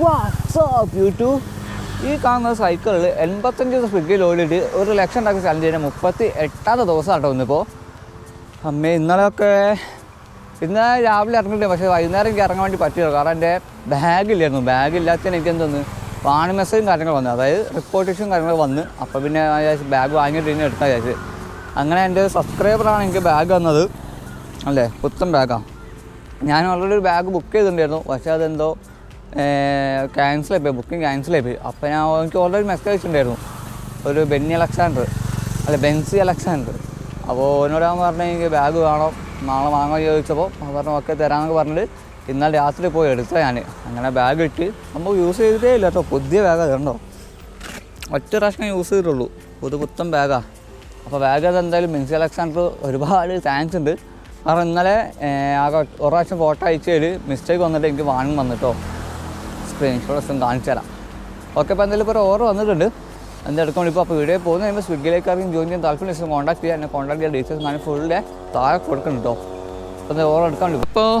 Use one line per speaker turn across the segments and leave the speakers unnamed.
WhatsApp YouTube ഈ കാണുന്ന സൈക്കിളിൽ എൺപത്തഞ്ച് ദിവസം ഫ്രിഡ്ജിൽ ഓടിയിട്ട് ഒരു ലക്ഷം ഉണ്ടാക്കി ചലഞ്ച് ചെയ്യുന്ന മുപ്പത്തി എട്ടാമത്തെ ദിവസം ആട്ടോ ഇന്നിപ്പോൾ അമ്മേ ഇന്നലെയൊക്കെ ഇന്ന് രാവിലെ ഇറങ്ങിയിട്ട് പക്ഷേ വൈകുന്നേരം എനിക്ക് ഇറങ്ങാൻ വേണ്ടി പറ്റില്ല കാരണം എന്റെ ബാഗില്ലായിരുന്നു ബാഗില്ലാത്തതിന് എനിക്ക് എന്തോന്ന് വാണി മെസ്സേജും കാര്യങ്ങൾ വന്നു. അതായത് റിപ്പോർട്ടേഷനും കാര്യങ്ങൾ വന്ന്. അപ്പോൾ പിന്നെ ബാഗ് വാങ്ങിയിട്ട് ഇനി എടുത്താൽ ചേച്ചി അങ്ങനെ എന്റെ സബ്സ്ക്രൈബറാണ് എനിക്ക് ബാഗ് വന്നത് അല്ലേ? പുത്തൻ ബാഗാണ് ഞാൻ ഓൾറെഡി ഒരു ബാഗ് ബുക്ക് ചെയ്തിട്ടുണ്ടായിരുന്നു. പക്ഷേ അതെന്തോ ക്യാൻസൽ ആയിപ്പോയി ബുക്കിംഗ് ക്യാൻസൽ ആയിപ്പോയി അപ്പോൾ ഞാൻ എനിക്ക് ഓൾറെഡി മെസ്സേജ് അയച്ചിട്ടുണ്ടായിരുന്നു. ഒരു ബെന്നി അലക്സാണ്ടർ അല്ല ബെൻസി അലക്സാണ്ടർ. അപ്പോൾ എന്നോട് പറഞ്ഞാൽ പറഞ്ഞു എനിക്ക് ബാഗ് വേണം നാളെ വാങ്ങാൻ ചോദിച്ചപ്പോൾ അവൻ പറഞ്ഞു ഒക്കെ തരാമെന്നൊക്കെ പറഞ്ഞിട്ട് ഇന്നലെ രാത്രി പോയി എടുത്തത് ഞാൻ അങ്ങനെ ബാഗ് ഇട്ട് നമ്മൾ യൂസ് ചെയ്തിട്ടേ ഇല്ല കേട്ടോ. പുതിയ ബാഗാണ് അതുണ്ടോ ഒറ്റ പ്രാവശ്യം യൂസ് ചെയ്തിട്ടുള്ളൂ. പുതു പുത്തൻ ബാഗാണ് അപ്പോൾ ബാഗ് അത് എന്തായാലും ബെൻസി അലക്സാണ്ടർ ഒരുപാട് താങ്ക്സ് ഉണ്ട്. കാരണം ഇന്നലെ ആകെ ഒരു പ്രാവശ്യം ഫോട്ടോ അയച്ചതിൽ മിസ്റ്റേക്ക് വന്നിട്ട് എനിക്ക് വാങ്ങി വന്നിട്ടോ സ്ക്രീൻഷോട്ട്സും കാണിച്ചു തരാം. ഓക്കെ അപ്പോൾ എന്തായാലും ഇപ്പോൾ ഓർഡർ വന്നിട്ടുണ്ട്. എന്തെടുക്കണം ഇപ്പോൾ അപ്പോൾ വീഡിയോ പോകുന്ന കഴിയുമ്പോൾ സ്വിഗ്ഗിലേക്ക് ആർക്കും ജോയിൻ ചെയ്യാൻ താല്പര്യം കോൺടാക്ട് ചെയ്യാൻ എന്നെ കോൺടാക്ട് ചെയ്യാൻ ഡീറ്റെയിൽസ് ഞാൻ ഫുള്ള് താഴെ കൊടുക്കുന്നുണ്ട് കേട്ടോ അപ്പോൾ എന്താ ഓർഡർ എടുക്കാൻ വേണ്ടി ഇപ്പോൾ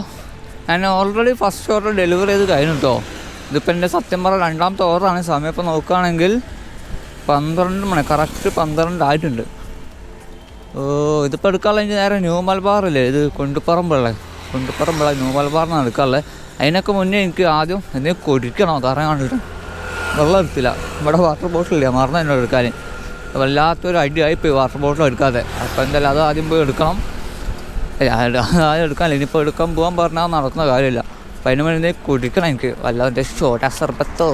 ഞാൻ ഓൾറെഡി ഫസ്റ്റ് ഓർഡർ ഡെലിവറി ചെയ്ത് കഴിഞ്ഞു കേട്ടോ ഇതിപ്പോൾ എന്റെ പറഞ്ഞ രണ്ടാമത്തെ ഓർഡറാണ് സമയം ഇപ്പോൾ നോക്കുകയാണെങ്കിൽ പന്ത്രണ്ട് മണി. കറക്റ്റ് പന്ത്രണ്ട് ആയിട്ടുണ്ട്. ഓ ഇതിപ്പോൾ എടുക്കാനുള്ള നേരെ ന്യൂ മലബാറില്ലേ ഇത് കൊണ്ടുപ്പറമ്പുള്ള കൊണ്ടുപ്പറമ്പുള്ള ന്യൂ മലബാറിനാണ് എടുക്കാനുള്ളത് അതിനൊക്കെ മുന്നേ എനിക്ക് ആദ്യം എന്നെ കുടിക്കണം കാരണം കണ്ടിട്ട് വെള്ളം എടുത്തില്ല. ഇവിടെ വാട്ടർ ബോട്ടിൽ ഇല്ല. മറന്നു എന്നോട് എടുക്കാൻ. വല്ലാത്തൊരു ഐഡിയ ആയിപ്പോയി വാട്ടർ ബോട്ടിൽ എടുക്കാതെ. അപ്പോൾ എന്തായാലും അത് ആദ്യം പോയി എടുക്കണം. ആദ്യം എടുക്കാനില്ല ഇനിയിപ്പോൾ എടുക്കാൻ പോകാൻ പറഞ്ഞാൽ നടക്കുന്ന കാര്യമില്ല. അപ്പം അതിന് എന്തെങ്കിലും കുടിക്കണം എനിക്ക്. വല്ലാതെ ചോട്ട സർബത്തോ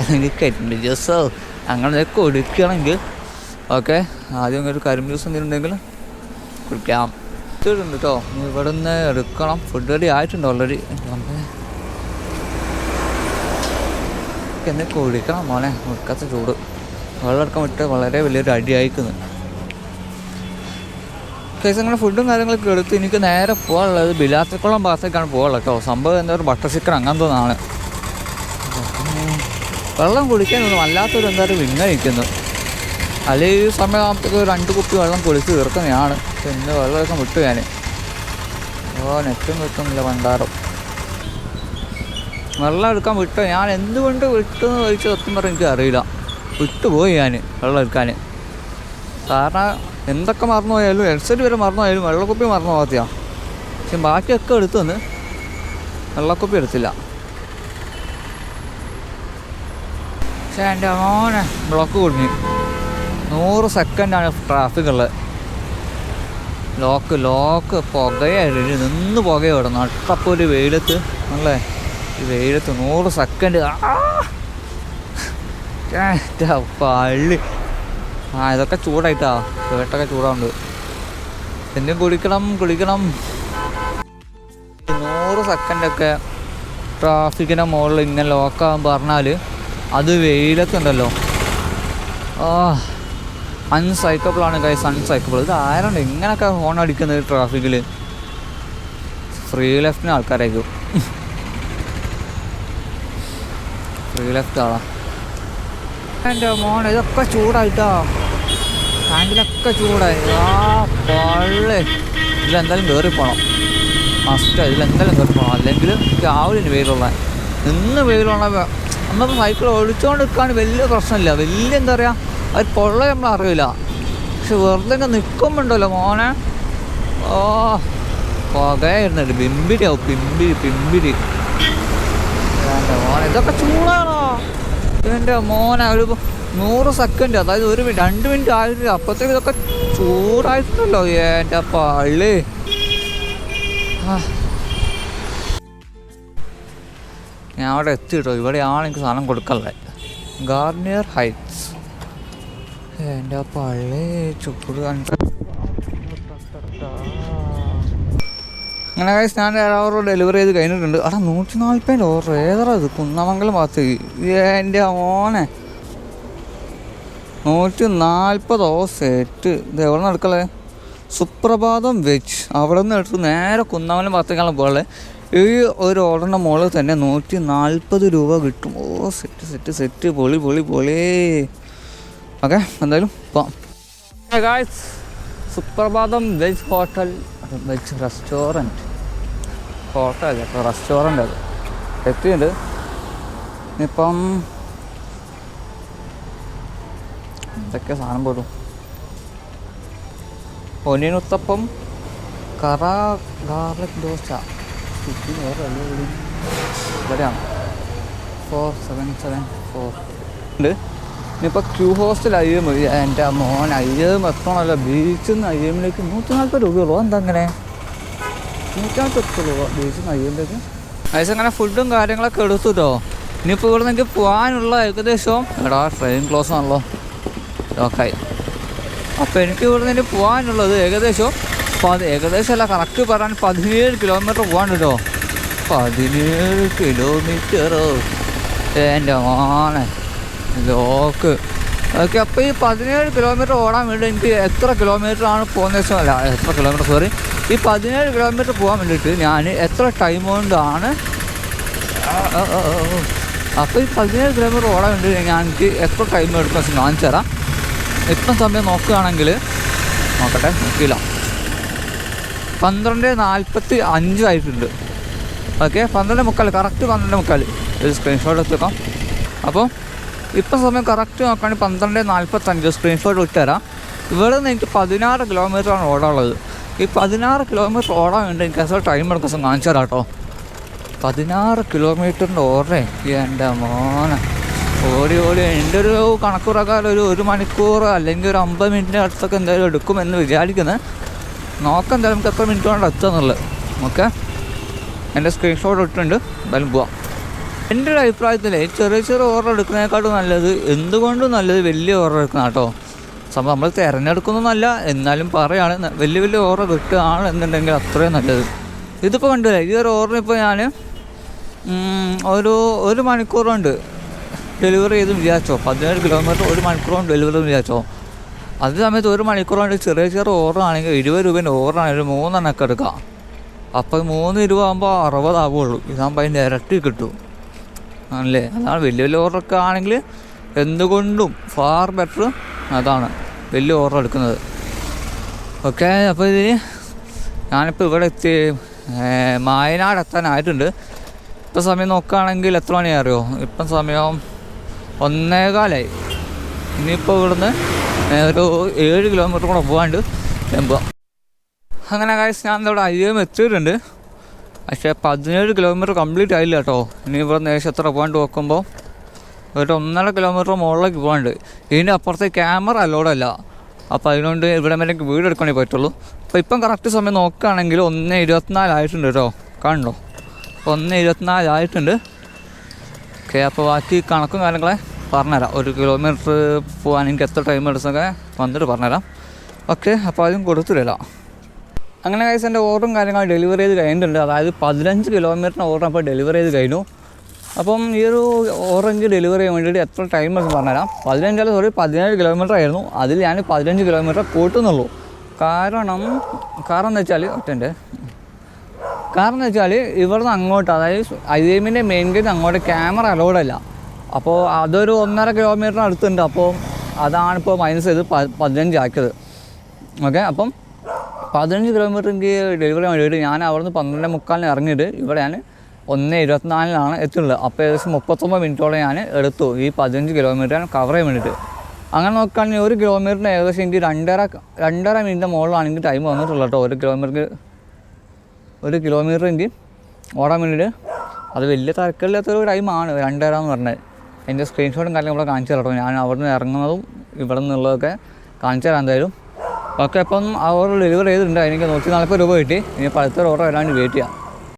അല്ലെങ്കിൽ കരിമ്പ് ജ്യൂസോ അങ്ങനെ കുടിക്കണമെങ്കിൽ ഓക്കെ ആദ്യം ഒരു കരിമ്പ് ജ്യൂസ് എന്തെങ്കിലും ഉണ്ടെങ്കിൽ കുടിക്കാം. ഇതുണ്ട് കേട്ടോ ഇവിടെ നിന്ന് എടുക്കണം. ഫുഡ് റെഡി ആയിട്ടുണ്ട് ഓൾറെഡി എന്നെ കുടിക്കണം മോനെ. മുക്കത്തെ ചൂട്. വെള്ളമടക്കം ഇട്ട് വളരെ വലിയൊരു അടി ആയിക്കുന്നു കേസ് അങ്ങനെ ഫുഡും കാര്യങ്ങളൊക്കെ എടുത്ത് എനിക്ക് നേരെ പോകാനുള്ളത് ബിലാത്തിക്കുളം ഭാഗത്തേക്കാണ് പോകാനുള്ളത് കേട്ടോ. സംഭവം എന്താ ഒരു ബട്ടർ ചിക്കൻ അങ്ങനത്തെ ഒന്നാണ് വെള്ളം കുടിക്കാനൊന്നും വല്ലാത്തൊരു എന്താ പറയുക വിങ്ങഴിക്കുന്നു അല്ലെങ്കിൽ ഈ സമയമാകുമ്പോഴത്തേക്ക് രണ്ട് കുപ്പി വെള്ളം കുളിച്ച് തീർക്കുന്നതാണ്. പിന്നെ വെള്ളമൊക്കെ വിട്ടു ഞാൻ. ഓ നെറ്റും കിട്ടുന്നില്ല ഭണ്ഡാരം വെള്ളം എടുക്കാൻ വിട്ടോ? ഞാൻ എന്തുകൊണ്ട് വിട്ടു എന്ന് ചോദിച്ചാൽ സത്യം പറഞ്ഞാൽ എനിക്ക് അറിയില്ല. വിട്ടുപോയി ഞാൻ വെള്ളം എടുക്കാൻ കാരണം എന്തൊക്കെ മറന്നു പോയാലും വരെ മറന്നു പോയാലും വെള്ളക്കുപ്പി മറന്നു പോകത്തിയാ. പക്ഷെ ബാക്കിയൊക്കെ എടുത്തു വന്ന് വെള്ളക്കുപ്പി എടുത്തില്ല. പക്ഷേ എന്റെ മോനെ ബ്ലോക്ക് കുടുങ്ങി. നൂറ് സെക്കൻഡാണ് ട്രാഫിക് ഉള്ളത്. ലോക്ക് ലോക്ക് പുകയായിട്ട് നിന്ന് പുകയ അട്ടപ്പൊരു വെയിലത്ത്. അല്ലേ? വെയിലത്ത് നൂറ് സെക്കൻഡ് പള്ളി. ആ ഇതൊക്കെ ചൂടായിട്ടാ. കേട്ടൊക്കെ ചൂടാണ്ട് എന്നും കുളിക്കണം കുളിക്കണം. നൂറ് സെക്കൻഡൊക്കെ ട്രാഫിക്കിന്റെ മുകളിൽ ഇങ്ങനെ ലോക്കാകാൻ പറഞ്ഞാൽ അത് വെയിലത്തുണ്ടല്ലോ. ആ അൺസൈക്കബിളാണ് കൈസ് അൺസൈക്കബിൾ ഇത് ആരാണ് ഇങ്ങനെയൊക്കെ ഹോൺ അടിക്കുന്നത് ട്രാഫിക്കിൽ ഫ്രീ ലെഫ്റ്റിന് ആൾക്കാരായിരിക്കും. ഫ്രീ എന്റെ മോൻ ഇതൊക്കെ ചൂടായിട്ടോ? ടാങ്കിലൊക്കെ ചൂടായി. ആ പള്ളേ. ഇതിലെന്തായാലും കയറി പോകണം മസ്റ്റ് ഇതിലെന്തായാലും കയറി പോകണം അല്ലെങ്കിൽ രാവിലെ വെയിലുള്ള. നിന്ന് വെയിലുള്ള നമുക്ക് സൈക്കിൾ ഒഴിച്ചുകൊണ്ട് നിൽക്കാൻ വലിയ പ്രശ്നമില്ല. വലിയ എന്താ പറയുക അത് പൊള്ള നമ്മൾ അറിയില്ല പക്ഷെ വെറുതെ നിൽക്കുമ്പോണ്ടല്ലോ മോനെ. ഓ പുകയായിരുന്നില്ല. പിമ്പിരിയാവും പിമ്പിരി പിമ്പിരി ഇതൊക്കെ ചൂടാണോ? എന്റെ മോനെ ഒരു നൂറ് സെക്കൻഡ് അതായത് ഒരു മിനിറ്റ് രണ്ട് മിനിറ്റ് ആയിട്ട് അപ്പോഴത്തേക്ക് ഇതൊക്കെ ചൂടായിട്ടുണ്ടല്ലോ എന്റെ പള്ളി. ഞാൻ അവിടെ എത്തിയിട്ടോ? ഇവിടെയാണ് എനിക്ക് സാധനം കൊടുക്കല്ലേ ഗാർണിയർ ഹൈറ്റ്സ് എന്റെ പള്ളി ചൂട് കണ്ട അങ്ങനെ കഴിച്ച് ഞാൻ ഓർഡർ ഡെലിവറി ചെയ്ത് കഴിഞ്ഞിട്ടുണ്ട്. അടാ നൂറ്റി നാൽപ്പതിന്റെ ഓർഡർ ഏതാ ഇത്? കുന്നമംഗലം ഭാഗത്ത് എന്റെ ഓനെ നൂറ്റി നാൽപ്പത് ഓ സെറ്റ് ഇത് എവിടെ നടക്കളേ സുപ്രഭാതം വെജ് അവിടെ നിന്ന് എടുത്ത് നേരെ കുന്നമംഗലം ഭാഗത്തേക്കാണ് പോകുള്ളത് ഈ ഒരു ഓർഡറിന്റെ മുകളിൽ തന്നെ നൂറ്റി നാൽപ്പത് രൂപ കിട്ടും. ഓ സെറ്റ് സെറ്റ് സെറ്റ് പൊളി പൊളി പൊളി. ഓക്കെ എന്തായാലും പോവാം. Suprabhatam veg hotel veg restaurant hotel കേട്ടോ റെസ്റ്റോറന്റ് അത്. എത്തിയിട്ടുണ്ട്. ഇപ്പം എന്തൊക്കെ സാധനം പോലും. ഒനിയൻ ഉത്തപ്പം കറ ഗാർലിക് ദോശ? ഇവിടെയാണ്. ഫോർ സെവൻ സെവൻ ഫോർ ഉണ്ട്. ഇനിയിപ്പോൾ ക്യൂ ഹോസ്റ്റൽ അയ്യം എന്റെ മോൻ അയ്യം എത്തണമല്ലോ ബീച്ചിൽ നിന്ന് അയ്യമിലേക്ക് നൂറ്റി നാൽപ്പത് രൂപയുള്ളൂ എന്താ അങ്ങനെ? നൂറ്റി നാൽപ്പത് രൂപ ബീച്ചിൽ നിന്ന് അങ്ങനെ ഫുഡും കാര്യങ്ങളൊക്കെ എടുത്തു കേട്ടോ ഇനിയിപ്പോൾ ഇവിടെ നിങ്ങൾക്ക് പോകാനുള്ള ഏകദേശം എടാ ട്രെയിൻ ക്ലോസ് ആണല്ലോ. ലോക്കായി അപ്പോൾ എനിക്ക് ഇവിടെ നിന്ന് പോകാനുള്ളത് ഏകദേശം പതി ഏകദേശം അല്ല കറക്റ്റ് പറയാൻ പതിനേഴ് കിലോമീറ്റർ പോകാണ്ട് കേട്ടോ പതിനേഴ് കിലോമീറ്ററോ എന്റെ മോനെ. ലോക്ക്. ഓക്കെ അപ്പോൾ ഈ പതിനേഴ് കിലോമീറ്റർ ഓടാൻ വേണ്ടി എനിക്ക് എത്ര പോകുന്നത് വെച്ചാൽ അല്ല എത്ര കിലോമീറ്റർ സോറി ഈ പതിനേഴ് കിലോമീറ്റർ പോകാൻ വേണ്ടിയിട്ട് ഞാൻ എത്ര ടൈം കൊണ്ടാണ്? അപ്പോൾ ഈ പതിനേഴ് കിലോമീറ്റർ ഓടാൻ വേണ്ടി ഞാൻ എനിക്ക് എത്ര ടൈം എടുക്കും കാണിച്ചു തരാം. ഇപ്പം സമയം നോക്കുകയാണെങ്കിൽ നോക്കട്ടെ നോക്കിയില്ല. പന്ത്രണ്ട് നാൽപ്പത്തി അഞ്ചായിട്ടുണ്ട് ഓക്കെ പന്ത്രണ്ട് മുക്കാൽ കറക്റ്റ് പന്ത്രണ്ട് മുക്കാൽ. ഒരു സ്ക്രീൻഷോട്ട് എടുത്തേക്കാം അപ്പോൾ ഇപ്പം സമയം കറക്റ്റ് നോക്കുകയാണെങ്കിൽ പന്ത്രണ്ട് നാൽപ്പത്തഞ്ച് സ്ക്രീൻഷോട്ട് ഇട്ടുതരാം ഇവിടെ നിന്ന് എനിക്ക് പതിനാറ് കിലോമീറ്ററാണ് ഓടാനുള്ളത്. ഈ പതിനാറ് കിലോമീറ്റർ ഓടാൻ വേണ്ടി എനിക്ക് അസോ ടൈം എടുക്കും കാണിച്ചു തരാം കേട്ടോ പതിനാറ് കിലോമീറ്ററിന്റെ ഓടേ. എന്റെ മോനെ. ഓടി ഓടി. എന്റെ ഒരു കണക്ക് പ്രകാരം ഒരു ഒരു മണിക്കൂർ അല്ലെങ്കിൽ ഒരു അമ്പത് മിനിറ്റിന്റെ അടുത്തൊക്കെ എന്തായാലും എടുക്കുമെന്ന് വിചാരിക്കുന്നത് നോക്കാം എന്തായാലും നമുക്ക് എത്ര മിനിറ്റ് കൊണ്ട് എത്തുന്നുള്ളത് ഓക്കെ എന്റെ സ്ക്രീൻഷോട്ട് ഇട്ടിട്ടുണ്ട്. എന്തായാലും പോവാം. എന്റെ ഒരു അഭിപ്രായത്തിൽ ചെറിയ ചെറിയ ഓർഡർ എടുക്കുന്നതിനേക്കാളും നല്ലത് എന്തുകൊണ്ടും നല്ലത് വലിയ ഓർഡർ എടുക്കുന്ന കേട്ടോ സംഭവം നമ്മൾ തിരഞ്ഞെടുക്കുന്നതല്ല എന്നാലും പറയാണ് വലിയ വലിയ ഓറ കിട്ടുകയാണ് എന്നുണ്ടെങ്കിൽ അത്രയും നല്ലത്. ഇതിപ്പോൾ കണ്ടില്ല ഈ ഒരു ഓർഡർ ഇപ്പോൾ ഞാൻ ഒരു ഒരു മണിക്കൂർ കൊണ്ട് ഡെലിവറി ചെയ്ത് വിചാരിച്ചോ? പതിനേഴ് കിലോമീറ്റർ ഒരു മണിക്കൂർ കൊണ്ട് ഡെലിവറി വിചാരിച്ചോ? അതേ സമയത്ത് ഒരു മണിക്കൂർ കൊണ്ട് ചെറിയ ചെറിയ ഓർഡർ ആണെങ്കിൽ ഇരുപത് രൂപേന്റെ ഓർഡർ ആണെങ്കിൽ ഒരു മൂന്നെണ്ണൊക്കെ എടുക്കാം. അപ്പോൾ മൂന്ന് രൂപ ആകുമ്പോൾ അറുപതാവുള്ളൂ ഇതാകുമ്പോൾ അതിന്റെ ഇരട്ടി കിട്ടും. ആണല്ലേ? അതാണ് വലിയ വലിയ ഓർഡറൊക്കെ ആണെങ്കിൽ എന്തുകൊണ്ടും ഫാർ ബെറ്റർ അതാണ്. വലിയ ഓർഡർ എടുക്കുന്നത്. ഓക്കെ അപ്പോൾ ഇത് ഞാനിപ്പോൾ ഇവിടെ എത്തി മായനാട് എത്താനായിട്ടുണ്ട് ഇപ്പം സമയം നോക്കുകയാണെങ്കിൽ എത്ര മണിയാ അറിയോ? ഇപ്പം സമയം ഒന്നേകാലായി. ഇനിയിപ്പോൾ ഇവിടുന്ന് ഒരു ഏഴ് കിലോമീറ്റർ കൂടെ പോകാണ്ട് ഞാൻ അങ്ങനെ കാര്യം ഞാൻ ഇവിടെ അയ്യം എത്തിയിട്ടുണ്ട്. പക്ഷേ പതിനേഴ് കിലോമീറ്റർ കംപ്ലീറ്റ് ആയില്ല കേട്ടോ. ഇനി ഇവിടെ ഏകദേശം എത്ര പോകാണ്ട് നോക്കുമ്പോൾ ഒരു ഒന്നര കിലോമീറ്റർ മുകളിലേക്ക് പോകാണ്ട് ഇതിന്റെ അപ്പുറത്തെ ക്യാമറ അലോഡല്ല അപ്പോൾ അതുകൊണ്ട് ഇവിടെ വരെ വീട് എടുക്കണേ പറ്റുള്ളൂ. അപ്പോൾ ഇപ്പം കറക്റ്റ് സമയം നോക്കുകയാണെങ്കിൽ ഒന്ന് ഇരുപത്തിനാലായിട്ടുണ്ട് കേട്ടോ. കാണണ്ടോ ഒന്ന് ഇരുപത്തിനാലായിട്ടുണ്ട് ഓക്കെ അപ്പോൾ ബാക്കി കണക്കും കാര്യങ്ങളെ പറഞ്ഞുതരാം. ഒരു കിലോമീറ്റർ പോകാൻ എനിക്ക് എത്ര ടൈം എടുത്തൊക്കെ വന്നിട്ട് പറഞ്ഞുതരാം. ഓക്കെ അപ്പോൾ അതും കൊടുത്തില്ല അങ്ങനെ കഴിച്ച് എന്റെ ഓർഡറും കാര്യങ്ങളും ഡെലിവറി ചെയ്ത് കഴിഞ്ഞിട്ടുണ്ട്. അതായത് പതിനഞ്ച് കിലോമീറ്ററിന് ഓർഡർ അപ്പോൾ ഡെലിവറി ചെയ്ത് കഴിഞ്ഞു. അപ്പം ഈ ഒരു ഓറഞ്ച് ഡെലിവറി ചെയ്യാൻ വേണ്ടിയിട്ട് എത്ര ടൈം എന്ന് പറഞ്ഞുതരാം. അല്ല സോറി പതിനേഴ് കിലോമീറ്റർ ആയിരുന്നു. അതിൽ ഞാൻ പതിനഞ്ച് കിലോമീറ്റർ കൂട്ടുന്നുള്ളൂ കാരണം കാരണം എന്ന് വെച്ചാൽ ഒറ്റന്റെ കാരണം എന്ന് വെച്ചാൽ ഇവിടുന്ന് അങ്ങോട്ട് അതായത് ഐ എമ്മിന്റെ മെയിൻ ഗേറ്റ് അങ്ങോട്ട് ക്യാമറ അലോഡല്ല അപ്പോൾ അതൊരു ഒന്നര കിലോമീറ്റർ അടുത്തുണ്ട്. അപ്പോൾ അതാണിപ്പോൾ മൈനസ് ചെയ്ത് പതിനഞ്ചാക്കിയത് ഓക്കെ അപ്പം പതിനഞ്ച് കിലോമീറ്റർ എനിക്ക് ഡെലിവറി വേണ്ടിയിട്ട് ഞാൻ അവിടുന്ന് പന്ത്രണ്ട് മുക്കാലിന് ഇറങ്ങിയിട്ട് ഇവിടെ ഞാൻ ഒന്ന് ഇരുപത്തിനാലിനാണ് എത്തുള്ളത് അപ്പോൾ ഏകദേശം മുപ്പത്തൊമ്പത് മിനിറ്റോളം ഞാൻ എടുത്തു. ഈ പതിനഞ്ച് കിലോമീറ്റർ കവർ ചെയ്യാൻ വേണ്ടിയിട്ട്. അങ്ങനെ നോക്കുകയാണെങ്കിൽ ഒരു കിലോമീറ്ററിന് ഏകദേശം എനിക്ക് രണ്ടര രണ്ടര മിനിറ്റ് മുകളിലാണ് എനിക്ക് ടൈം വന്നിട്ടുള്ളത് കേട്ടോ. ഒരു കിലോമീറ്റർ ഒരു കിലോമീറ്റർ എനിക്ക് ഓടാൻ വേണ്ടിയിട്ട് അത് വലിയ തിരക്കില്ലാത്തൊരു ടൈമാണ് രണ്ടര എന്ന് പറഞ്ഞത് എന്റെ സ്ക്രീൻഷോട്ടും കാര്യങ്ങളും ഇവിടെ കാണിച്ചു തരാം ഞാൻ അവിടെ നിന്ന് ഇറങ്ങുന്നതും ഇവിടെ നിന്നുള്ളതൊക്കെ കാണിച്ചു തരാം എന്തായാലും. ഓക്കെ അപ്പം അവർ ഡെലിവറി ചെയ്തിട്ടുണ്ട്. എനിക്ക് നൂറ്റി നാൽപ്പത് രൂപ കിട്ടി. ഇനി അടുത്ത ഓർഡർ വരാണ്ട് വെയിറ്റ് ചെയ്യാം.